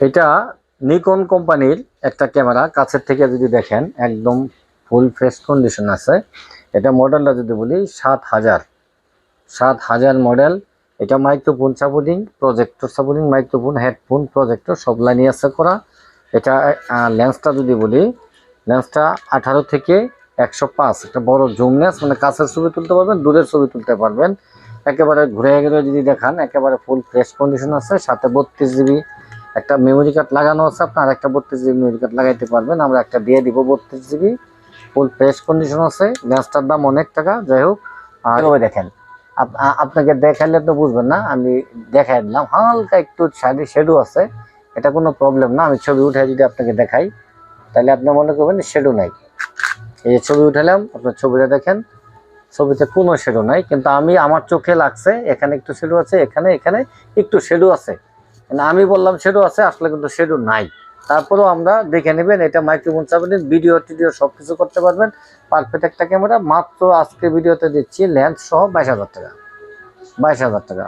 এটা নিকন কোম্পানির একটা ক্যামেরা, কাছের থেকে যদি দেখেন, একদম ফুল ফ্রেশ কন্ডিশন আছে। এটা মডেলটা যদি বলি, সাত হাজার। সাত হাজার মডেল এটা microphone supporting projector supporting microphone headphone projector সব লাইনই আছে করা। এটা লেন্সটা যদি বলি লেন্সটা আঠারো থেকে একশো পাঁচ। একটা বড় জুম লেন্স মানে কাছের ছবি তুলতে পারবেন, দূরের ছবি তুলতে পারবেন। একেবারে ঘুরে গেলে যদি দেখান, একেবারে ফুল ফ্রেশ কন্ডিশন আছে, সাথে বত্রিশ জিবি একটা মেমোরি কার্ড লাগানো আছে আপনার একটা বত্রিশ জিবি মেমোরি কার্ড লাগাইতে পারবেন। আমরা একটা দিয়ে দিব বত্রিশ জিবি ফুল ফ্রেশ কন্ডিশন আছে। লেন্সটার দাম অনেক টাকা যাই হোক। আর দেখেন। আপনাকে দেখাইলে তো বুঝবেন না আমি দেখাই দিলাম। হালকা একটু সাইডে শেডু আছে এটা কোনো প্রবলেম না। আমি ছবি উঠে যদি আপনাকে দেখাই তাহলে আপনি মনে করবেন শেডু নাই। এই যে ছবি উঠালাম আপনার ছবিটা দেখেন। ছবিতে কোনো শেডো নাই কিন্তু আমি আমার চোখে লাগছে এখানে একটু শেডো আছে এখানে এখানে একটু শেডো আছে। আমি বললাম শেডো আছে, আসলে কিন্তু শেডো নাই। তারপরেও আমরা দেখে নেবেন, এটা মাইক্রোফোন চাপেন ভিডিও টিডিও সব কিছু করতে পারবেন। পারফেক্ট একটা ক্যামেরা মাত্র আজকে ভিডিওতে দিচ্ছি লেন্স সহ বাইশ হাজার টাকা। বাইশ হাজার টাকা।